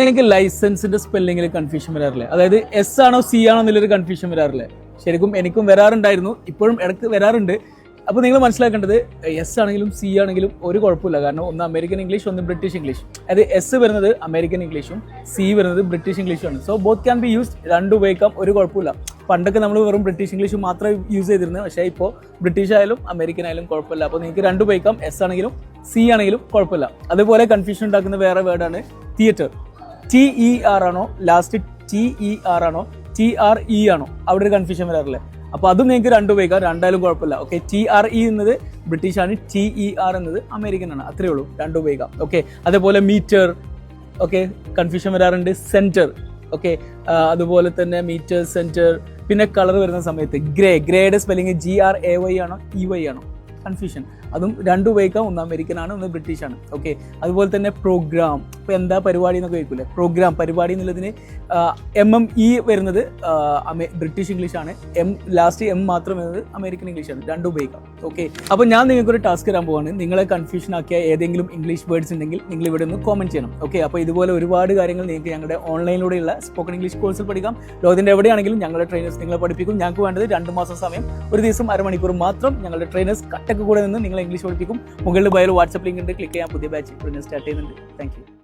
എനിക്ക് ലൈസൻസിന്റെ സ്പെല്ലിങ്ങിൽ കൺഫ്യൂഷൻ വരാറില്ലേ? അതായത് എസ് ആണോ സി ആണോ എന്നുള്ളൊരു കൺഫ്യൂഷൻ വരാറില്ലേ? ശരിക്കും എനിക്കും വരാറുണ്ടായിരുന്നു ഇപ്പോഴും ഇടയ്ക്ക് വരാറുണ്ട്. അപ്പോൾ നിങ്ങൾ മനസ്സിലാക്കേണ്ടത് എസ് ആണെങ്കിലും സി ആണെങ്കിലും ഒരു കുഴപ്പമില്ല. കാരണം ഒന്ന് അമേരിക്കൻ ഇംഗ്ലീഷ് ഒന്ന് ബ്രിട്ടീഷ് ഇംഗ്ലീഷ് അതായത് എസ് വരുന്നത് അമേരിക്കൻ ഇംഗ്ലീഷും സി വരുന്നത് British ഇംഗ്ലീഷുമാണ് so both can be used രണ്ട് ഉപയോഗിക്കാം ഒരു കുഴപ്പമില്ല. പണ്ടൊക്കെ നമ്മൾ വെറും ബ്രിട്ടീഷ് ഇംഗ്ലീഷ് മാത്രമേ യൂസ് ചെയ്തിരുന്നത് പക്ഷേ ഇപ്പോൾ ബ്രിട്ടീഷ് ആയാലും അമേരിക്കൻ ആയാലും കുഴപ്പമില്ല. അപ്പോൾ നിങ്ങൾക്ക് രണ്ട് ഉപയോഗിക്കാം എസ് ആണെങ്കിലും സി ആണെങ്കിലും കുഴപ്പമില്ല. അതുപോലെ കൺഫ്യൂഷൻ ഉണ്ടാക്കുന്ന വേറെ വേർഡാണ് തിയേറ്റർ ടി ഇ ആർ ആണോ? ലാസ്റ്റ് ടി ഇ ആർ ആണോ? ടി ആർ ഇ ആണോ? അവിടെ ഒരു കൺഫ്യൂഷൻ വരാറില്ലേ? അപ്പോൾ അതും നിങ്ങൾക്ക് രണ്ട് ഉപയോഗിക്കാം. രണ്ടായാലും കുഴപ്പമില്ല. ഓക്കെ ടി ആർ ഇ എന്നത് ബ്രിട്ടീഷ് ആണ് ടി ഇ ആർ എന്നത് അമേരിക്കൻ ആണ് അത്രേ ഉള്ളൂ. രണ്ട് ഉപയോഗിക്കാം. ഓക്കെ അതേപോലെ മീറ്റർ ഓക്കെ കൺഫ്യൂഷൻ വരാറുണ്ട്. സെന്റർ ഓക്കെ അതുപോലെ തന്നെ മീറ്റർ സെന്റർ പിന്നെ കളർ വരുന്ന സമയത്ത് grey ഗ്രേയുടെ spelling G R A Y ആണോ? ഇ വൈ ആണോ? കൺഫ്യൂഷൻ അതും രണ്ടും ഉപയോഗിക്കാം. ഒന്ന് അമേരിക്കൻ ആണ് ഒന്ന് ബ്രിട്ടീഷ് ആണ് ഓക്കെ അതുപോലെ തന്നെ പ്രോഗ്രാം ഇപ്പോൾ എന്താ പരിപാടി എന്നൊക്കെ ചോദിക്കില്ലേ പ്രോഗ്രാം പരിപാടി എന്നുള്ളതിന് എം എം ഇ വരുന്നത് ബ്രിട്ടീഷ് ഇംഗ്ലീഷ് ആണ്. എം ലാസ്റ്റ് എം മാത്രം വരുന്നത് അമേരിക്കൻ ഇംഗ്ലീഷ് ആണ്. രണ്ടും ഉപയോഗിക്കാം. ഓക്കെ അപ്പോൾ ഞാൻ നിങ്ങൾക്കൊരു ടാസ്ക് തരാൻ പോവാണ്. നിങ്ങളെ കൺഫ്യൂഷൻ ആക്കിയ ഏതെങ്കിലും ഇംഗ്ലീഷ് വേർഡ്സ് ഉണ്ടെങ്കിൽ നിങ്ങൾ ഇവിടെ ഒന്ന് കോമന്റ് ചെയ്യണം. ഓക്കെ അപ്പോൾ ഇതുപോലെ ഒരുപാട് കാര്യങ്ങൾ നിങ്ങൾക്ക് ഞങ്ങളുടെ ഓൺലൈനിലൂടെയുള്ള സ്പോക്കൺ ഇംഗ്ലീഷ് കോഴ്സിൽ പഠിക്കാം. ലോകത്തിന്റെ എവിടെയാണെങ്കിലും ഞങ്ങളുടെ ട്രെയിനേഴ്സ് നിങ്ങളെ പഠിപ്പിക്കും. ഞങ്ങൾക്ക് വേണ്ടത് രണ്ട് മാസം സമയം. ഒരു ദിവസം അരമണിക്കൂർ മാത്രം ഞങ്ങളുടെ ട്രെയിനേഴ്സ് കട്ടൊക്കെ കൂടെ നിന്ന് നിങ്ങളെ ഇംഗ്ലീഷ് പഠിപ്പിക്കും. മുകളിൽ ബയൽ വാട്സപ്പ് ലിങ്ക് ഉണ്ട്. ക്ലിക്ക് ചെയ്യാൻ പുതിയ ബാച്ച് സ്റ്റാർട്ട് ചെയ്യുന്നുണ്ട്. താങ്ക്